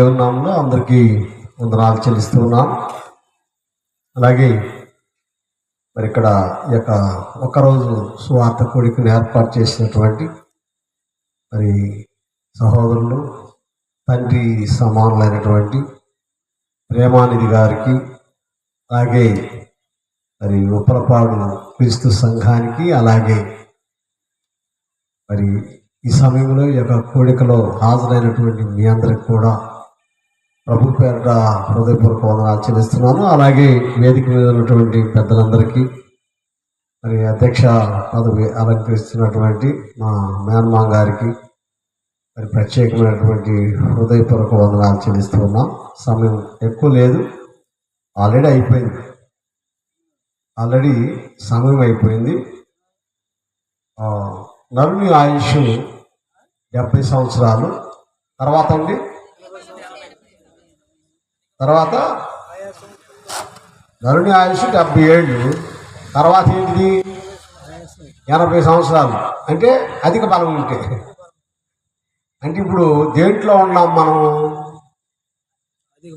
దేవుని నామంలో అందరికీ వందనాలు చెల్లిస్తూ ఉన్నాం అలాగే మరి ఇక్కడ ఈ యొక్క ఒకరోజు సువార్త కోడికను ఏర్పాటు చేసినటువంటి మరి సహోదరులు తండ్రి సమానులైనటువంటి ప్రేమానిధి గారికి అలాగే మరి ఉప్పలపాడు క్రీస్తు సంఘానికి అలాగే మరి ఈ సమయంలో ఈ యొక్క కోడికలో హాజరైనటువంటి మీ అందరికి కూడా ప్రభు పేరట హృదయపూర్వక వందనాలు చెల్లిస్తున్నాను. అలాగే వేదిక మీద ఉన్నటువంటి పెద్దలందరికీ మరి అధ్యక్ష పదవి అలంకరిస్తున్నటువంటి మా మేనమా గారికి మరి ప్రత్యేకమైనటువంటి హృదయపూర్వక వందనాలు చెల్లిస్తూ ఉన్నాం సమయం ఎక్కువ లేదు. ఆల్రెడీ అయిపోయింది. ఆల్రెడీ సమయం అయిపోయింది. నరుని ఆయుష్ డెబ్బై సంవత్సరాలు. తర్వాత అండి? తర్వాత నరుని ఆయుష్ డెబ్బై ఏళ్ళు. తర్వాత ఏంటిది? ఎనభై సంవత్సరాలు. అంటే అధిక బలం ఉంటే. అంటే ఇప్పుడు దేంట్లో ఉన్నాం మనం?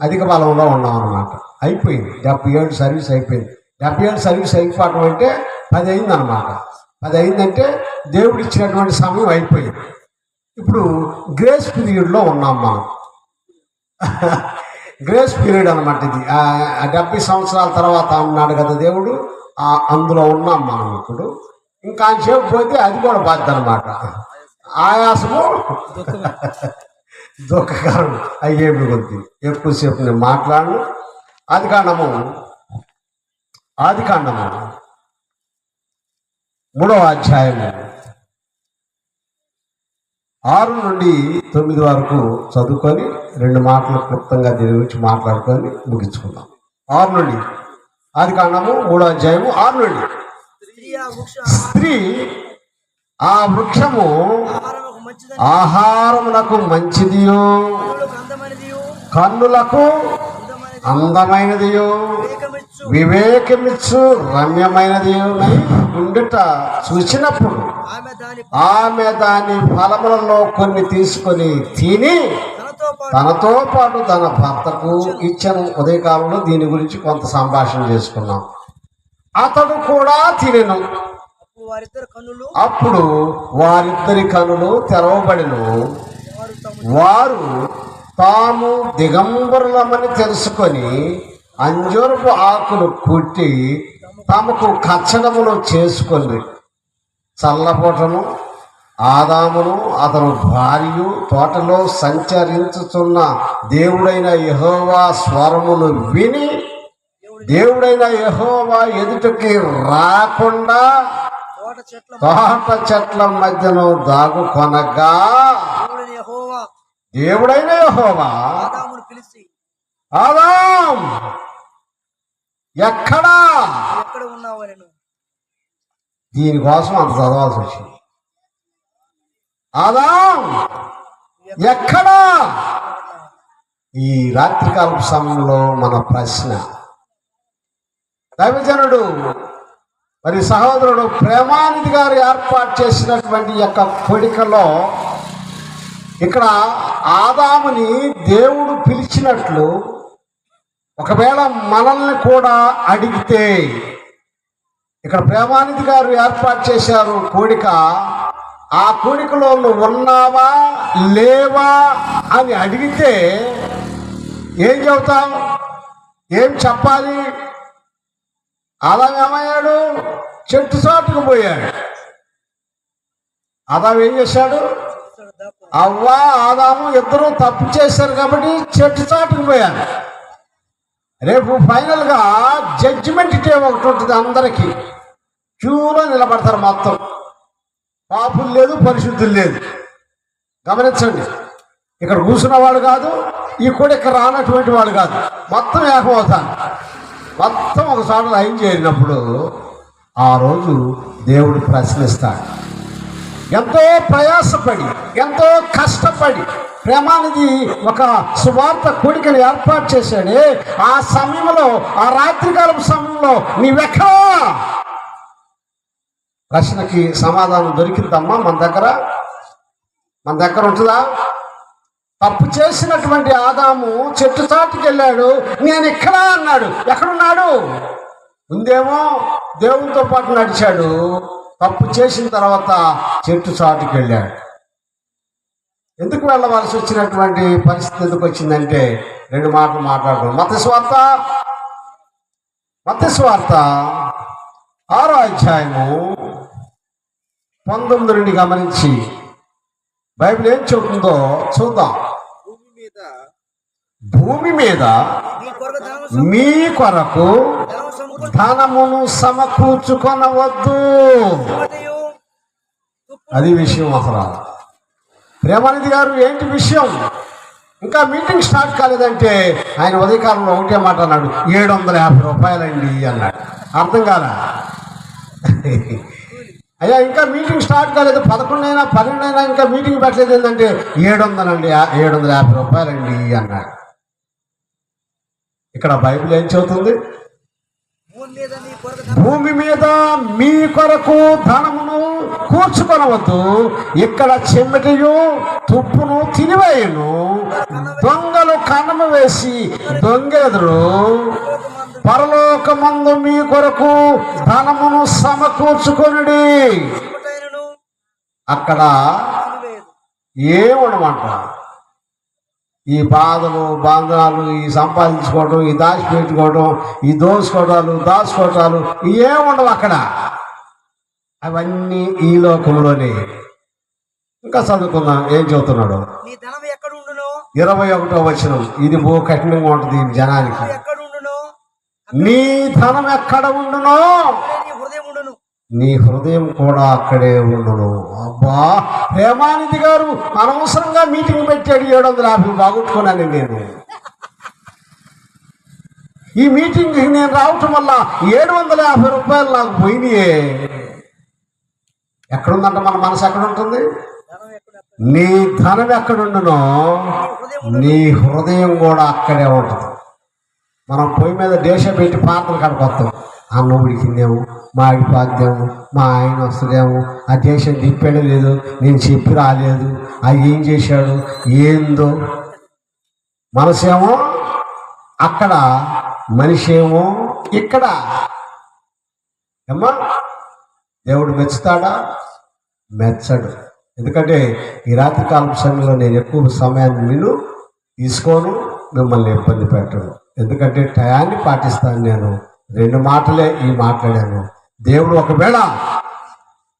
అధిక బలంలో ఉన్నాం అన్నమాట. అయిపోయింది. డెబ్బై ఏళ్ళు సర్వీస్ అయిపోయింది. డెబ్బై ఏళ్ళు సర్వీస్ అయిపోవటం అంటే పది అయింది అనమాట పది అయిందంటే దేవుడు ఇచ్చినటువంటి సమయం అయిపోయింది. ఇప్పుడు గ్రేస్ పీరియడ్లో ఉన్నాం మనం. గ్రేస్ పీరియడ్ అనమాట ఇది. డెబ్బై సంవత్సరాల తర్వాత అన్నాడు కదా దేవుడు అందులో ఉన్నాం మనం ఇప్పుడు ఇంకా సేపు పోతే అది కూడా బాధ్యత అనమాట ఆయాసము దుఃఖకరం. అయ్యేవి కొద్ది. ఎక్కువసేపు నేను మాట్లాడను. ఆది కాండము. ఆది కాండము. మూడవ అధ్యాయము. ఆరు నుండి తొమ్మిది వరకు చదువుకొని రెండు మాటలు క్లుప్తంగా దీని గురించి మాట్లాడుకొని ముగించుకుందాం. ఆరు నుండి. ఆది కాండము మూడో అధ్యాయము ఆరు నుండి. స్త్రీ ఆ వృక్షము ఆహారమునకు మంచిదియో కన్నులకు అందమైనదియు వివేకమిచ్చు. వివేకమిచ్చు రమ్యమైనది ఉండుట చూసినప్పుడు ఆమె దాని ఫలములలో కొన్ని తీసుకొని తిని తనతో పాటు తన భర్తకు ఇచ్చిన ఉదయకాలంలో దీని గురించి కొంత సంభాషణ చేసుకున్నాం. అతడు కూడా తినెను. అప్పుడు వారిద్దరు కన్నులు అప్పుడు వారిద్దరి కనులు తెరవబడిను. వారు తమ దిగంబరులమని తెలుసుకొని అంజూరపు ఆకులు కుట్టి తమకు కచ్చడములు చేసుకొని చల్లపోటను ఆదామును అతను భార్యు తోటలో సంచరించుచున్న దేవుడైన యెహోవా స్వరమును విని దేవుడైన యెహోవా ఎదుటకి రాకుండా తోట చెట్ల మధ్యను దాగుకొనగా దేవుడైన యెహోవా దేవుడైన యెహోవా. ఆదామును పిలిచి ఆదాం! ఎక్కడా? ఎక్కడ ఉన్నావు నేను దీనికోసం అంత చదవాల్సి వచ్చింది. ఆదాం! ఎక్కడా? ఈ రాత్రికాలపు సమయంలో మన ప్రశ్న. దైవజనుడు మరి సహోదరుడు ప్రేమానిధి గారు ఏర్పాటు చేసినటువంటి యొక్క కొడికలో ఇక్కడ ఆదాముని దేవుడు పిలిచినట్లు ఒకవేళ మనల్ని కూడా అడిగితే ఇక్కడ ప్రేమానిధి గారు ఏర్పాటు చేశారు కోడిక ఆ కోడికలో ఉన్నావా లేవా అని అడిగితే ఏం చెబుతాం? ఏం చెప్పాలి? అలా ఏమయ్యాడు? చెట్టు చాటుకు పోయాడు. ఆదాం ఏం చేశాడు? అవ్వ ఆదాము ఇద్దరు తప్పు చేశారు కాబట్టి చెట్టు చాటుకు పోయారు. రేపు ఫైనల్గా జడ్జిమెంట్ డే ఒకటి ఉంటుంది అందరికీ. క్యూలో నిలబడతారు మొత్తం. పాపులు లేదు పరిశుద్ధులు లేదు. గమనించండి ఇక్కడ కూర్చున్నవాడు కాదు ఈ కూడా ఇక్కడ రానటువంటి వాడు కాదు. మొత్తం ఏకమవుతాను మొత్తం ఒక లైన్ చేరినప్పుడు ఆ రోజు దేవుడు ప్రశ్నిస్తాడు. ఎంతో ప్రయాసపడి ఎంతో కష్టపడి ప్రేమానిధి ఒక సువార్త కోడికను ఏర్పాటు చేశాడే. ఆ సమయంలో ఆ రాత్రికాలం సమయంలో నీవెక్కడా? ప్రశ్నకి సమాధానం దొరికిందమ్మా మన దగ్గర. మన దగ్గర ఉంటుందా? తప్పు చేసినటువంటి ఆదాము చెట్టు చాటుకి వెళ్ళాడు. నేను ఇక్కడ అన్నాడు. ఎక్కడున్నాడు? ఉందేమో దేవునితో పాటు నడిచాడు. తప్పు చేసిన తర్వాత చెట్టు చాటుకి వెళ్ళాడు. ఎందుకు వెళ్ళవలసి వచ్చినటువంటి పరిస్థితి ఎందుకు వచ్చిందంటే రెండు మాటలు మాట్లాడడం. మత స్వార్థ మత స్వార్థ ఆరో అధ్యాయము పంతొమ్మిది నుండి గమనించి బైబిల్ ఏం చెబుతుందో చూద్దాం. భూమి మీద మీ కొరకు ధనమును సమకూర్చుకొనవద్దు. అది విషయం అసలు. ప్రేమానిధి గారు ఏంటి విషయం? ఇంకా మీటింగ్ స్టార్ట్ కాలేదంటే ఆయన ఉదయకాలంలో ఒకటే మాట అన్నాడు ఏడు వందల యాభై రూపాయలండి అన్నాడు. అర్థం కాదా అయ్యా ఇంకా మీటింగ్ స్టార్ట్ కాలేదు పదకొండు అయినా అయినా ఇంకా మీటింగ్ పెట్టలేదు ఏంటంటే ఏడు వందలండి ఏడు వందల యాభై రూపాయలండి అన్నాడు. ఇక్కడ బైబిల్ ఏం చెబుతుంది? భూమి మీద మీ కొరకు ధనమును కూర్చుకొనవద్దు. ఇక్కడ చెమ్మటియు తుప్పును తినివేయను. దొంగలు కన్నము వేసి దొంగెదురు. మందు పరలోకమందు మీ కొరకు ధనమును సమకూర్చుకొనుడి. అక్కడ ఏమనమాట? ఈ బాధలు బాంధనాలు ఈ సంపాదించుకోవడం ఈ దాచిపెట్టుకోవడం ఈ దోసుకోవడాలు దాచుకోవటాలు ఏముండవు అక్కడ. అవన్నీ ఈ లోకంలోనే. ఇంకా చదువుకుందాం. ఏం చెబుతున్నాడు నీ ధనం ఎక్కడ ఉండునో ఇరవై ఒకటో వచనం. ఇది బో కఠినంగా ఉంటుంది ఈ జనానికి. నువ్వు ఎక్కడ ఉండునో? నీ ధనం ఎక్కడ ఉండునో. నీ హృదయం కూడా అక్కడే ఉండును. అబ్బా! హేమానిధి గారు అనవసరంగా మీటింగ్ పెట్టాడు ఏడు వందల యాభై బాగొట్టుకున్నాను నేను. ఈ మీటింగ్ నేను రావటం వల్ల ఏడు వందల యాభై రూపాయలు నాకు పోయినాయే. ఎక్కడుందంట మన మనసు ఎక్కడ ఉంటుంది నీ ధనం ఎక్కడుండునో నీ హృదయం కూడా అక్కడే ఉంటుంది. మనం పొయ్యి మీద దేశ పెట్టి పాత్రలు కడకొస్తాం అన్నం ఉడికిందేమో మాడిపోద్దేమో మా ఆయన వస్తుందేమో ఆ దేశం తిప్పాడు లేదు నేను చెప్పి రాలేదు. అది ఏం చేశాడు? ఏందో? మనసేమో అక్కడ మనిషి ఏమో ఇక్కడ. ఏమ్మా దేవుడు మెచ్చుతాడా? మెచ్చడు. ఎందుకంటే ఈ రాత్రి కాలం సమయంలో నేను ఎక్కువ సమయాన్ని నేను తీసుకోను మిమ్మల్ని ఇబ్బంది పెట్టను. ఎందుకంటే టయాన్ని పాటిస్తాను నేను. రెండు మాటలే ఈ మాట్లాడాను. దేవుడు ఒకవేళ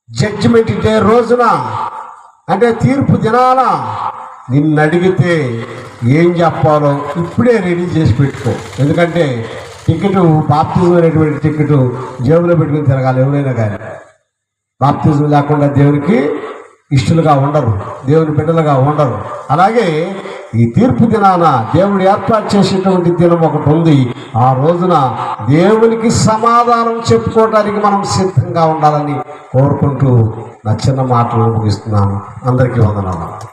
జడ్జిమెంట్ డే రోజున అంటే తీర్పు దినాన నిన్ను అడిగితే ఏం చెప్పాలో ఇప్పుడే రెడీ చేసి పెట్టుకో. ఎందుకంటే టికెట్ బాప్తిజం అనేటువంటి టికెట్ జేబులో పెట్టుకుని తిరగాలి ఎవరైనా కానీ. బాప్తిజం లేకుండా దేవునికి ఇష్టలుగా ఉండరు. దేవుని బిడ్డలుగా ఉండరు. అలాగే ఈ తీర్పు దినాన దేవుడు ఏర్పాటు చేసేటువంటి దినం ఒకటి ఉంది. ఆ రోజున దేవునికి సమాధానం చెప్పుకోవడానికి మనం సిద్ధంగా ఉండాలని కోరుకుంటూ నా చిన్న మాటలు ముగిస్తున్నాను. అందరికీ వందనాలు.